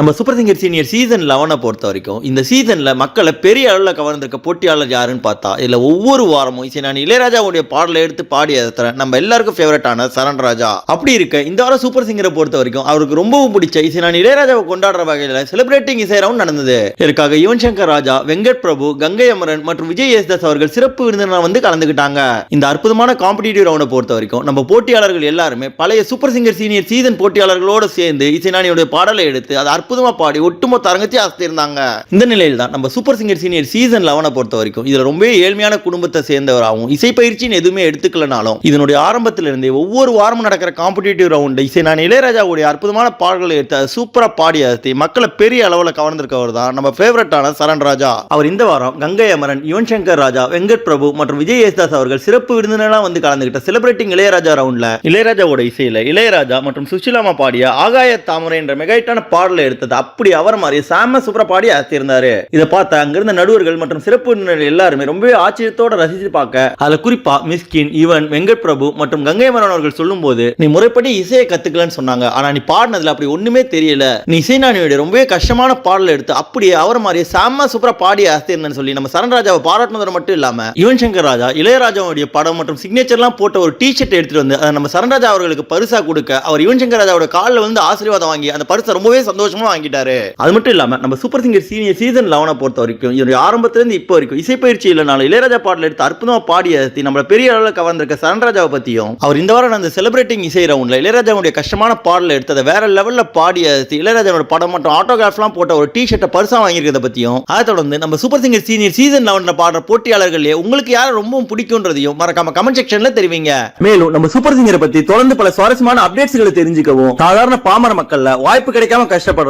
நம்ம super singer senior season லெவனை பொறுத்த வரைக்கும் இந்த சீசனில் மக்களை பெரிய அளவில் கவர்ந்திருக்க போட்டியாளர் யாருன்னு பார்த்தா இதில் ஒவ்வொரு வாரமும் இசை நான் இளையராஜாவுடைய பாடலை எடுத்து பாடி அதை நம்ம எல்லாருக்கும் ஃபேவரட்டான சரண் ராஜா. அப்படி இருக்க இந்த வாரம் சூப்பர் சிங்கரை பொறுத்த வரைக்கும் அவருக்கு ரொம்பவும் பிடிச்ச இசை நான் இளையராஜாவை கொண்டாடுற வகையில் செலிப்ரேட்டிங் இசை ரவுண்ட் நடந்தது. இதற்காக யுவன் சங்கர் ராஜா வெங்கட் பிரபு கங்கை அமரன் மற்றும் விஜய் யேசுதாஸ் அவர்கள் சிறப்பு விருந்தினர் வந்து கலந்துக்கிட்டாங்க. இந்த அற்புதமான காம்படிட்டிவ் ரவுண்டை பொறுத்த வரைக்கும் நம்ம போட்டியாளர்கள் எல்லாருமே பழைய சூப்பர் சிங்கர் சீனியர் சீசன் போட்டியாளர்களோடு சேர்ந்து இசைநாணியோட பாடலை எடுத்து அதை அற்புதமாக பாடி ஒட்டுமொத்த அரங்கத்தையும் அசத்திருந்தாங்க இந்த நிலையில் தான் நம்ம சூப்பர் சிங்கர் சீனியர் சீசன் லெவனை பொறுத்த வரைக்கும் இதில் ரொம்ப ஏழ்மையான குடும்பத்தை சேர்ந்தவராகவும் இசை பயிற்சின்னு எதுவுமே எடுத்துக்கலனாலும் இதனுடைய ஆரம்பத்திலிருந்தே ஒவ்வொரு வாரமும் நடக்கிற காம்படிட்டிவ் ரவுண்டு இசை நான் இளையராஜாவுடைய அற்புதமான பாடல்களை எடுத்து அதை சூப்பராக பாடி அசத்தி மக்களை பெரிய அளவில் கவர்ந்திருக்கவர் தான் நம்ம ஃபேவரட்டான சரண் ராஜா. அவர் இந்த வாரம் கங்கை அமரன் யுவன் சங்கர் ராஜா வெங்கட் பிரபு மற்றும் விஜய் யேசுதாஸ் அவர்கள் சிறப்பு விருந்தினராக வந்து கலந்துகிட்ட செலிப்ரேட்டிங் இளையராஜா ரவுண்டில் இளையராஜாவோட இசையில் இளையராஜா மற்றும் சுஷிலாமா பாடிய ஆகாய தாமரை என்ற மெகாயிட்டான பாடலை எடுத்து எடுத்தது. அப்படி அவர் மாதிரி சாம சூப்பரா பாடி இதை பார்த்த அங்கிருந்த நடுவர்கள் மற்றும் சிறப்பு எல்லாருமே ரொம்ப ஆச்சரியத்தோட ரசித்து பார்க்க. அதுல குறிப்பா மிஸ்கின் யுவன் வெங்கட் பிரபு மற்றும் கங்கை மரன் அவர்கள் சொல்லும்போது நீ முறைப்படி இசையை கத்துக்கலன்னு சொன்னாங்க. ஆனா நீ பாடினதுல அப்படி ஒண்ணுமே தெரியல. நீ இசைநாணியோட ரொம்பவே கஷ்டமான பாடலை எடுத்து அப்படியே அவர் மாதிரி சாம சூப்பரா பாடி அசத்திருந்தேன்னு சொல்லி நம்ம சரண்ராஜாவை பாராட்டினது மட்டும் இல்லாம யுவன் சங்கர் ராஜா இளையராஜாவுடைய படம் மற்றும் சிக்னேச்சர்லாம் போட்ட ஒரு டி ஷர்ட் எடுத்துட்டு வந்து அதை நம்ம சரண்ராஜா அவர்களுக்கு பரிசா கொடுக்க அவர் யுவன் சங்கர் ராஜாவோட காலில் வந்து ஆசீர்வாதம் வாங்கி அந்த பரிசை ரொம்பவே சந்தோஷமா வாங்கிட்டாரு. அது மட்டும் இல்லாம நம்ம சூப்பர் சிங்கர் சீனியர் சீசன் லெவனை பொறுத்த வரைக்கும் இதனுடைய ஆரம்பத்துல இருந்து இப்போ வரைக்கும் இசைப்பயிற்சி இல்லைனாலும் இளையராஜா பாடல் எடுத்து அற்புதமா பாடி அசத்தி நம்மள பெரிய அளவில் கவர்ந்திருக்க சரண்ராஜாவை பத்தியும் அவர் இந்த வாரம் அந்த செலிப்ரேட்டிங் இசை ரவுண்ட்ல இளையராஜாவுடைய கஷ்டமான பாடலை எடுத்து அதை வேற லெவல்ல பாடி அசத்தி இளையராஜாவோட படம் மற்றும் ஆட்டோகிராஃப்லாம் போட்ட ஒரு டி ஷர்ட்டை பரிசா வாங்கியிருக்கிறத பத்தியும் அதை தொடர்ந்து நம்ம சூப்பர் சிங்கர் சீனியர் சீசன் லெவன்ல பாடுற போட்டியாளர்களே உங்களுக்கு யாரை ரொம்பவும் பிடிக்கும்ன்றதையும் மறக்காம கமெண்ட் செக்ஷன்ல தெரிவிங்க. மேலும் நம்ம சூப்பர் சிங்கரை பத்தி தொடர்ந்து பல சுவாரஸ்யமான அப்டேட்ஸ்களை தெரிஞ்சுக்கவும் சாதாரண பாமர மக்கள்ல வாய்ப்பு கிடைக்காம கஷ்டப்படுற